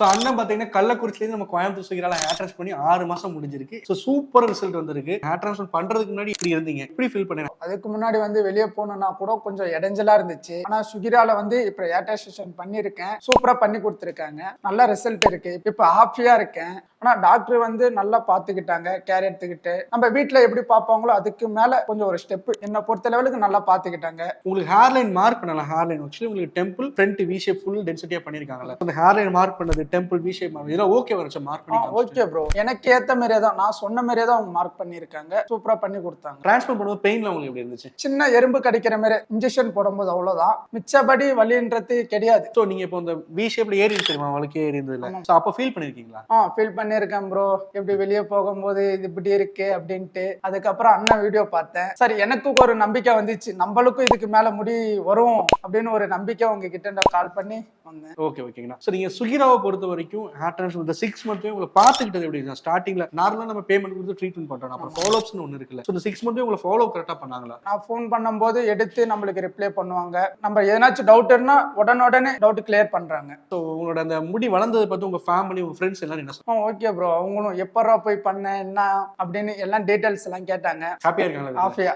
So அண்ணன் பார்த்தீங்கன்னா கள்ளக்குறிச்சிலேருந்து நம்ம கோயம்புத்தூர் சுகிரால ஹேர் பண்ணி ஆறு மாசம் முடிஞ்சிருக்கு. ஸோ சூப்பர் ரிசல்ட் வந்திருக்கு. ஹேர் ட்ரான்ஸ்ஃபர் பண்றதுக்கு முன்னாடி இப்படி இருந்தீங்க? இப்படி ஃபீல் பண்ணேன் அதுக்கு முன்னாடி வந்து வெளியே போகணும்னா கூட கொஞ்சம் இடைஞ்சலா இருந்துச்சு. ஆனா சுகிரால வந்து இப்ப ஏட்டாசேஷன் பண்ணியிருக்கேன். சூப்பரா பண்ணி கொடுத்துருக்காங்க. நல்ல ரிசல்ட் இருக்கு. இப்ப ஹாப்பியா இருக்கேன். ஆனா டாக்டர் வந்து நல்லா பாத்துக்கிட்டாங்க கேர் எடுத்துக்கிட்டு. நம்ம வீட்ல எப்படி பார்ப்பாங்களோ அதுக்கு மேல கொஞ்சம் ஒரு ஸ்டெப் என்னை பொறுத்த லெவலுக்கு நல்லா பாத்துக்கிட்டாங்க. உங்களுக்கு ஹேர் லைன் மார்க் பண்ணலாம் ஹேர் லைன் ஆக்சுவலி உங்களுக்கு temple front V shape full டென்சிட்டியா பண்ணிருக்காங்கல்ல அந்த ஹேர் லைன் மார்க் பண்ணது டெம்பிள் வி ஷேப் இதெல்லாம் ஓகே வரச்சு மார்க் பண்ணி ஓகே ப்ரோ எனக்கு ஏத்த மாதிரியே தான் நான் சொன்ன மாதிரியே தான் அவங்க மார்க் பண்ணியிருக்காங்க. சூப்பரா பண்ணி கொடுத்தாங்க. ட்ரான்ஸ்ஃபர் பண்ணும்போது பெயின்ல உங்களுக்கு எப்படி இருந்துச்சு? சின்ன எறும்பு கடிக்கிற மாதிரி இன்ஜெக்ஷன் போடும்போது அவ்வளவுதான். மிச்சபடி வலின்றது கிடையாது. ஸோ நீங்க இப்போ இந்த வி ஷேப்ல ஏறி தெரியுமா? அவளுக்கு ஏறி இருந்ததுல. ஸோ அப்போ ஃபீல் பண்ணிருக்கீங்களா? ஆ ஃபீல் பண்ணியிருக்கேன் ப்ரோ இப்படி வெளியே போகும்போது இது இப்படி இருக்கு அப்படின்ட்டு. அதுக்கப்புறம் அண்ணன் வீடியோ பார்த்தேன். சரி எனக்கு ஒரு நம்பிக்கை வந்துச்சு. நம்மளுக்கும் இதுக்கு மேல முடி வரும் அப்படின்னு ஒரு நம்பிக்கை உங்ககிட்ட நான் கால் பண்ணி வந்தேன். ஓகே ஓகேங்கண்ணா ஸோ நீங்க சுகிராவை பொறுத்த வரைக்கும் ஹேர் ட்ரான்ஸ்ஃபர் இந்த சிக்ஸ் மந்த்லேயும் உங்களை பார்த்துக்கிட்டது எப்படி ஸ்டார்டிங்ல நார்மலா நம்ம பேமெண்ட் கொடுத்து ட்ரீட்மெண்ட் பண்றோம். அப்புறம் ஃபாலோப்ஸ்னு ஒன்று இருக்குல்ல. ஸோ இந்த சிக்ஸ் மந்த்லேயும் உங்களை ஃபாலோ கரெக்டாக பண்ணாங்களா நான் ஃபோன் பண்ணும்போது எடுத்து நம்மளுக்கு ரிப்ளை பண்ணுவாங்க. நம்ம எதனாச்சும் டவுட்னா உடனுடனே டவுட் கிளியர் பண்றாங்க. ஸோ உங்களோட அந்த முடி வளர்ந்ததை பார்த்து உங்க ஃபேமிலி உங்க ஃப்ரெண்ட்ஸ் எல்லாரும் என்ன ஆ ஓகே ப்ரோ அவங்களும் எப்பரா போய் பண்ண என்ன அப்படின்னு எல்லாம் டீட்டெயில்ஸ் எல்லாம் கேட்டாங்க. ஹாப்பியா இருக்காங்களா ஆஃபியா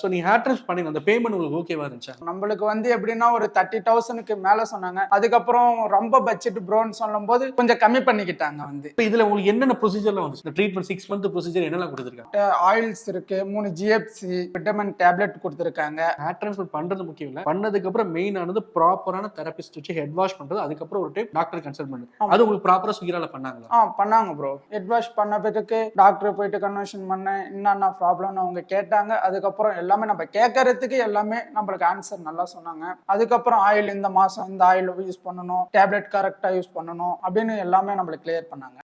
ஸோ நீங்க ஹேர் ட்ரான்ஸ் பண்ணி அந்த பேமெண்ட் உங்களுக்கு ஓகேவா இருந்துச்சா? நம்மளுக்கு வந்து எப்படின்னா ஒரு தேர்ட்டி தௌசண்ட்க்கு மேல சொன்னாங்க. அதுக்கப்புறம் ரொம்ப பட்ஜெட் ப்ரோன்னு சொல்லும்போது கொஞ்சம் கம்மி பண்ணிக்கிட்டாங்க வந்து. இப்போ இதுல உங்களுக்கு என்னென்ன ப்ரொசீஜர்லாம் வந்துச்சு? ட்ரீட்மெண்ட் சிக்ஸ் மந்த் ப்ரொசீஜர் என்னெல்லாம் கொடுத்துருக்காங்க? ஆயில்ஸ் இருக்கு மூணு ஜிஎஃப்சி விட்டமின் டேப்லெட் கொடுத்துருக்காங்க. ஹேர் ட்ரான்ஸ்ஃபர் பண்றது முக்கியம் இல்லை. பண்ணதுக்கு அப்புறம் மெயின் ஆனது ப்ராப்பரான தெரபிஸ்ட் வச்சு ஹெட் வாஷ் பண்றது. அதுக்கப்புறம் ஒரு டைம் டாக்டர் கன்சல்ட் பண்ணுது. ஆமா. அது உங்களுக்கு ப்ராப்பரா சுகிரால பண்ணாங்களா? ஆ பண்ணாங்க ப்ரோ ஹெட் வாஷ் பண்ண பிறகு டாக்டர் போயிட்டு கன்வென்ஷன் பண்ணேன். என்னென்ன ப்ராப்ளம்னு அவங்க கேட்டாங்க. அதுக்கப்புறம் எல்லாமே நம்ம கேட்கறதுக்கு எல்லாமே நம்மளுக்கு ஆன்சர் நல்லா சொன்னாங்க. அதுக்கப்புறம் ஆயில் இந்த மாசம் இந்த ஆயில் யூஸ் பண்ணணும். டேப்லெட் கரெக்டாக யூஸ் பண்ணணும் அப்படின்னு எல்லாமே நம்மளுக்கு கிளியர் பண்ணாங்க.